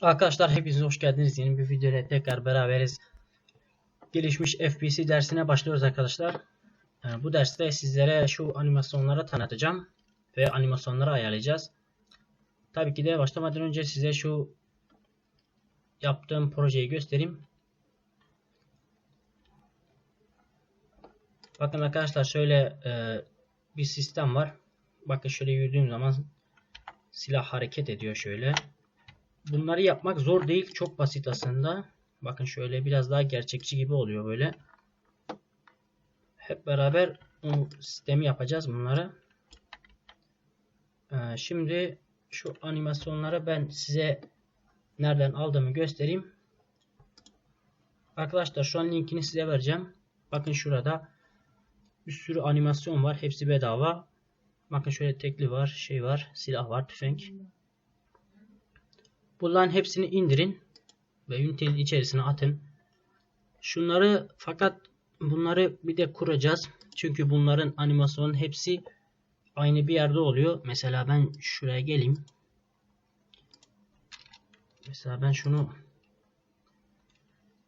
Arkadaşlar hepiniz hoş geldiniz. Yeni bir videoyla tekrar beraberiz. Gelişmiş FPC dersine başlıyoruz arkadaşlar. Bu derste sizlere şu animasyonları tanıtacağım ve animasyonları ayarlayacağız. Tabii ki de başlamadan önce size şu yaptığım projeyi göstereyim. Bakın arkadaşlar şöyle e, bir sistem var. Bakın şöyle yürüdüğüm zaman silah hareket ediyor şöyle. Bunları yapmak zor değil. Çok basit aslında. Bakın şöyle biraz daha gerçekçi gibi oluyor böyle. Hep beraber bu sistemi yapacağız bunları. Ee, şimdi şu animasyonları ben size nereden aldığımı göstereyim. Arkadaşlar şu an linkini size vereceğim. Bakın şurada bir sürü animasyon var. Hepsi bedava. Bakın şöyle tekli var, şey var, silah var, tüfek. Bunların hepsini indirin ve ünitenin içerisine atın. Şunları fakat bunları bir de kuracağız. Çünkü bunların animasyonun hepsi aynı bir yerde oluyor. Mesela ben şuraya geleyim. Mesela ben şunu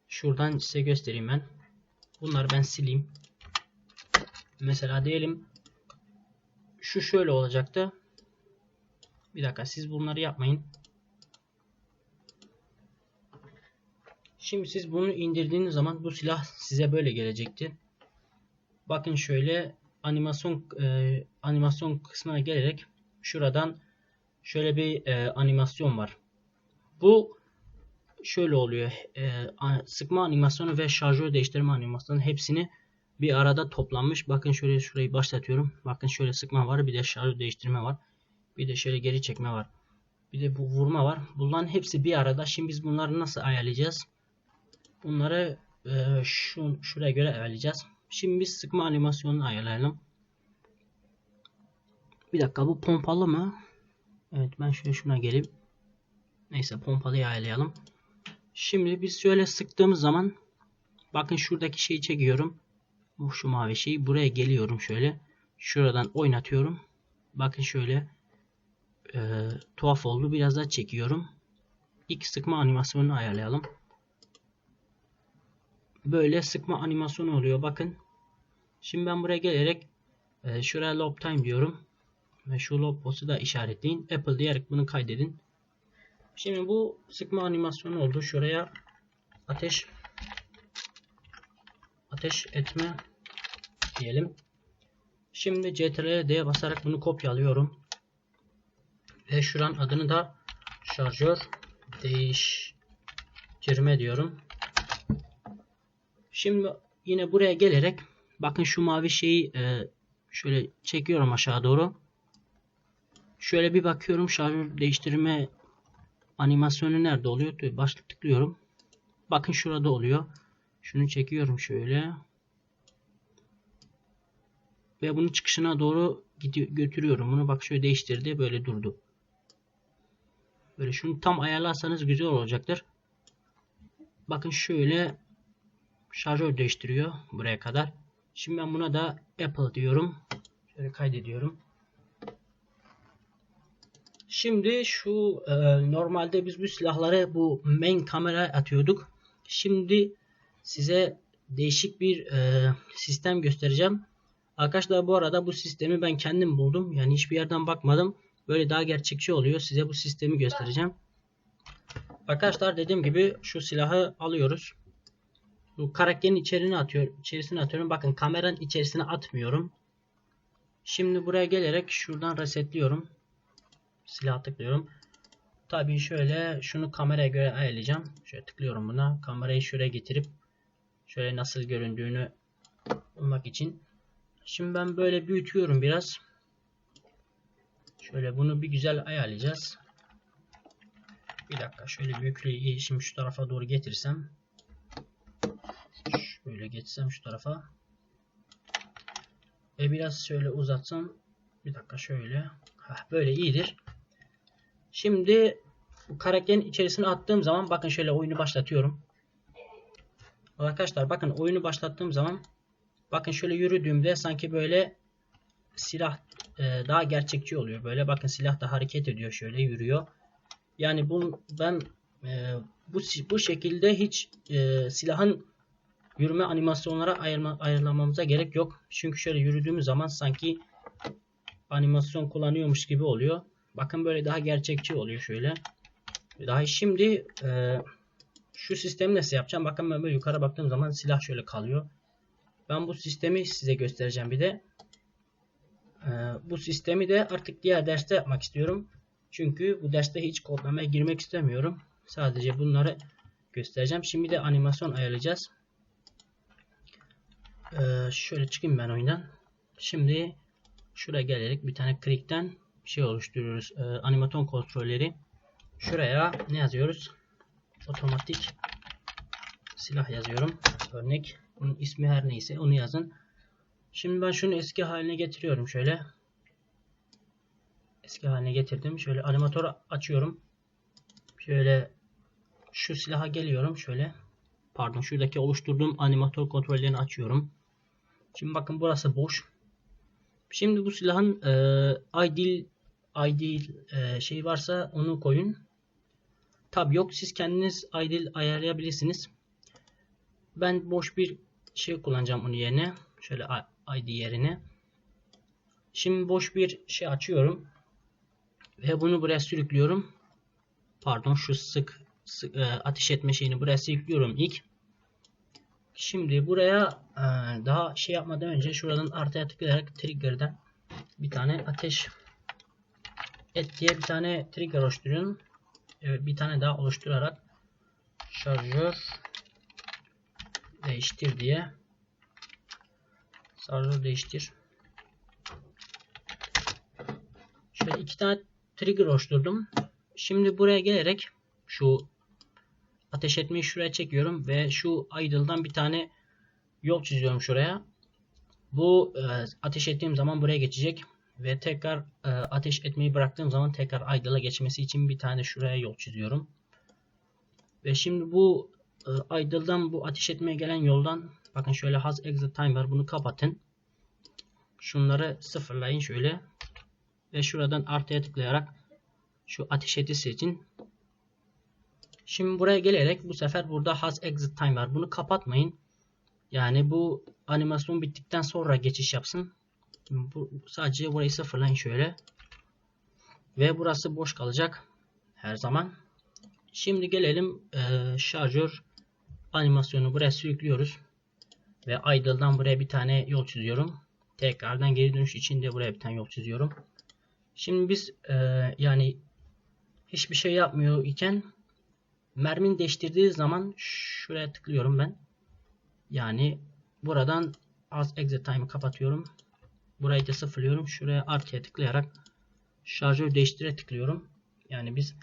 şuradan size göstereyim ben. Bunları ben sileyim. Mesela diyelim şu şöyle olacaktı. Bir dakika siz bunları yapmayın. Şimdi siz bunu indirdiğiniz zaman bu silah size böyle gelecektir. Bakın şöyle animasyon e, animasyon kısmına gelerek şuradan şöyle bir e, animasyon var. Bu şöyle oluyor. E, sıkma animasyonu ve şarjör değiştirme animasyonu hepsini bir arada toplanmış. Bakın şöyle şurayı başlatıyorum. Bakın şöyle sıkma var. Bir de şarjör değiştirme var. Bir de şöyle geri çekme var. Bir de bu vurma var. Bunların hepsi bir arada. Şimdi biz bunları nasıl ayarlayacağız? Bunları e, şu, şuraya göre ayarlayacağız. Şimdi biz sıkma animasyonunu ayarlayalım. Bir dakika bu pompalı mı? Evet ben şöyle şuna gelip neyse pompalıyı ayarlayalım. Şimdi biz şöyle sıktığımız zaman bakın şuradaki şeyi çekiyorum. Bu şu mavi şeyi buraya geliyorum şöyle. Şuradan oynatıyorum. Bakın şöyle e, tuhaf oldu. Biraz daha çekiyorum. İlk sıkma animasyonunu ayarlayalım böyle sıkma animasyonu oluyor. Bakın. Şimdi ben buraya gelerek e, şuraya loop time diyorum. Ve şu loop boss'u da işaretleyin. Apple diyerek bunu kaydedin. Şimdi bu sıkma animasyonu oldu. Şuraya ateş ateş etme diyelim. Şimdi Ctrl D'ye basarak bunu kopyalıyorum. Ve şuran adını da şarjör değiştirme diyorum. Şimdi yine buraya gelerek bakın şu mavi şeyi e, şöyle çekiyorum aşağı doğru. Şöyle bir bakıyorum şarjör değiştirme animasyonu nerede oluyor? Başlık tıklıyorum. Bakın şurada oluyor. Şunu çekiyorum şöyle. Ve bunu çıkışına doğru götürüyorum. Bunu bak şöyle değiştirdi. Böyle durdu. Böyle şunu tam ayarlarsanız güzel olacaktır. Bakın şöyle şarjör değiştiriyor buraya kadar. Şimdi ben buna da Apple diyorum. Şöyle kaydediyorum. Şimdi şu e, normalde biz bu silahları bu main kamera atıyorduk. Şimdi size değişik bir e, sistem göstereceğim. Arkadaşlar bu arada bu sistemi ben kendim buldum. Yani hiçbir yerden bakmadım. Böyle daha gerçekçi oluyor. Size bu sistemi göstereceğim. Arkadaşlar dediğim gibi şu silahı alıyoruz. Bu karakterin içerisine atıyor, içerisine atıyorum. Bakın kameranın içerisine atmıyorum. Şimdi buraya gelerek şuradan resetliyorum. Silah tıklıyorum. Tabii şöyle şunu kameraya göre ayarlayacağım. Şöyle tıklıyorum buna. Kamerayı şuraya getirip şöyle nasıl göründüğünü bulmak için. Şimdi ben böyle büyütüyorum biraz. Şöyle bunu bir güzel ayarlayacağız. Bir dakika şöyle büyüklüğü şimdi şu tarafa doğru getirsem. Şöyle geçsem şu tarafa. Ve biraz şöyle uzatsam. Bir dakika şöyle. Heh, böyle iyidir. Şimdi bu karakterin içerisine attığım zaman bakın şöyle oyunu başlatıyorum. Arkadaşlar bakın oyunu başlattığım zaman bakın şöyle yürüdüğümde sanki böyle silah e, daha gerçekçi oluyor. Böyle bakın silah da hareket ediyor şöyle yürüyor. Yani bu ben e, bu bu şekilde hiç e, silahın yürüme animasyonlara ayırma, ayarlamamıza gerek yok. Çünkü şöyle yürüdüğümüz zaman sanki animasyon kullanıyormuş gibi oluyor. Bakın böyle daha gerçekçi oluyor şöyle. Daha şimdi e, şu sistemi nasıl yapacağım? Bakın ben böyle yukarı baktığım zaman silah şöyle kalıyor. Ben bu sistemi size göstereceğim bir de. E, bu sistemi de artık diğer derste yapmak istiyorum. Çünkü bu derste hiç kodlamaya girmek istemiyorum. Sadece bunları göstereceğim. Şimdi de animasyon ayarlayacağız. Ee, şöyle çıkayım ben oyundan. Şimdi şuraya gelerek bir tane click'ten şey oluşturuyoruz. Ee, animaton kontrolleri. Şuraya ne yazıyoruz? Otomatik silah yazıyorum. Örnek. Bunun ismi her neyse onu yazın. Şimdi ben şunu eski haline getiriyorum şöyle. Eski haline getirdim. Şöyle animatörü açıyorum. Şöyle şu silaha geliyorum şöyle. Pardon şuradaki oluşturduğum animatör kontrollerini açıyorum. Şimdi bakın burası boş. Şimdi bu silahın e, ideal ideal e, şey varsa onu koyun. Tab yok. Siz kendiniz ideal ayarlayabilirsiniz. Ben boş bir şey kullanacağım onun yerine. Şöyle ID yerine. Şimdi boş bir şey açıyorum. Ve bunu buraya sürüklüyorum. Pardon şu sık, sık e, ateş etme şeyini buraya sürüklüyorum ilk. Şimdi buraya e, daha şey yapmadan önce şuradan artıya tıklayarak trigger'dan bir tane ateş et diye bir tane trigger oluşturuyorum. Evet, bir tane daha oluşturarak şarjör değiştir diye şarjör değiştir. Şöyle iki tane trigger oluşturdum. Şimdi buraya gelerek şu ateş etmeyi şuraya çekiyorum ve şu idle'dan bir tane yol çiziyorum şuraya. Bu e, ateş ettiğim zaman buraya geçecek ve tekrar e, ateş etmeyi bıraktığım zaman tekrar idle'a geçmesi için bir tane şuraya yol çiziyorum. Ve şimdi bu e, idle'dan bu ateş etmeye gelen yoldan bakın şöyle has exit time var bunu kapatın. Şunları sıfırlayın şöyle ve şuradan artıya tıklayarak şu ateş eti seçin. Şimdi buraya gelerek bu sefer burada has exit time var. Bunu kapatmayın. Yani bu animasyon bittikten sonra geçiş yapsın. Bu, sadece burayı sıfırlayın şöyle. Ve burası boş kalacak. Her zaman. Şimdi gelelim e, şarjör animasyonu buraya sürüklüyoruz. Ve idle'dan buraya bir tane yol çiziyorum. Tekrardan geri dönüş için de buraya bir tane yol çiziyorum. Şimdi biz e, yani hiçbir şey yapmıyor iken mermin değiştirdiği zaman şuraya tıklıyorum ben. Yani buradan az exit time'ı kapatıyorum. Burayı da sıfırlıyorum. Şuraya artıya tıklayarak şarjör değiştire tıklıyorum. Yani biz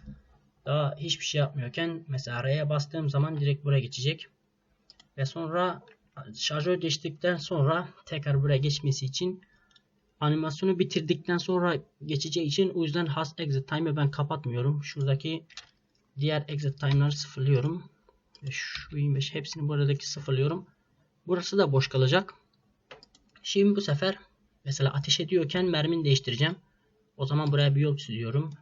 daha hiçbir şey yapmıyorken mesela R'ye bastığım zaman direkt buraya geçecek. Ve sonra şarjör değiştirdikten sonra tekrar buraya geçmesi için animasyonu bitirdikten sonra geçeceği için o yüzden has exit time'ı ben kapatmıyorum. Şuradaki diğer exit time'ları sıfırlıyorum. Ve şu 25 hepsini buradaki sıfırlıyorum. Burası da boş kalacak. Şimdi bu sefer mesela ateş ediyorken mermini değiştireceğim. O zaman buraya bir yol çiziyorum.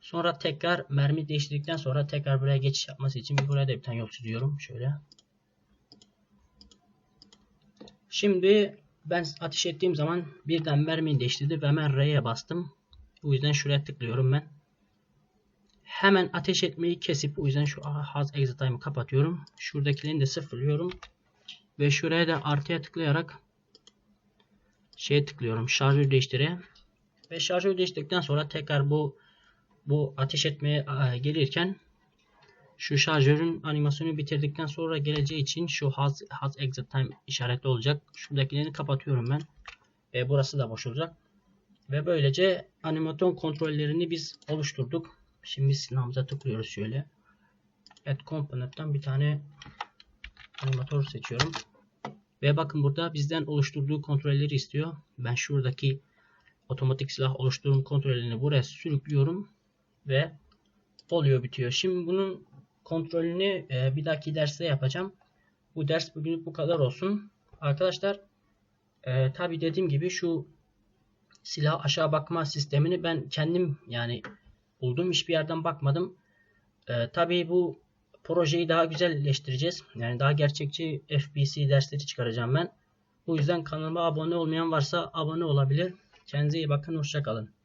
Sonra tekrar mermi değiştirdikten sonra tekrar buraya geçiş yapması için buraya da bir tane yol çiziyorum. Şöyle. Şimdi ben ateş ettiğim zaman birden mermiyi değiştirdi ve hemen R'ye bastım. O yüzden şuraya tıklıyorum ben. Hemen ateş etmeyi kesip o yüzden şu has exit time'ı kapatıyorum. Şuradakilerini de sıfırlıyorum. Ve şuraya da artıya tıklayarak şeye tıklıyorum. Şarjör değiştire. Ve şarjör değiştirdikten sonra tekrar bu bu ateş etmeye gelirken şu şarjörün animasyonu bitirdikten sonra geleceği için şu has, has exit time işaretli olacak. Şuradakilerini kapatıyorum ben. Ve burası da boş olacak. Ve böylece animasyon kontrollerini biz oluşturduk. Şimdi silahımıza tıklıyoruz şöyle. Add Component'tan bir tane animatör seçiyorum. Ve bakın burada bizden oluşturduğu kontrolleri istiyor. Ben şuradaki otomatik silah oluşturum kontrollerini buraya sürüklüyorum. Ve oluyor bitiyor. Şimdi bunun kontrolünü e, bir dahaki derste yapacağım. Bu ders bugünlük bu kadar olsun. Arkadaşlar e, tabi dediğim gibi şu silah aşağı bakma sistemini ben kendim yani buldum. Hiçbir yerden bakmadım. Ee, tabii bu projeyi daha güzelleştireceğiz. Yani daha gerçekçi FBC dersleri çıkaracağım ben. Bu yüzden kanalıma abone olmayan varsa abone olabilir. Kendinize iyi bakın. Hoşçakalın.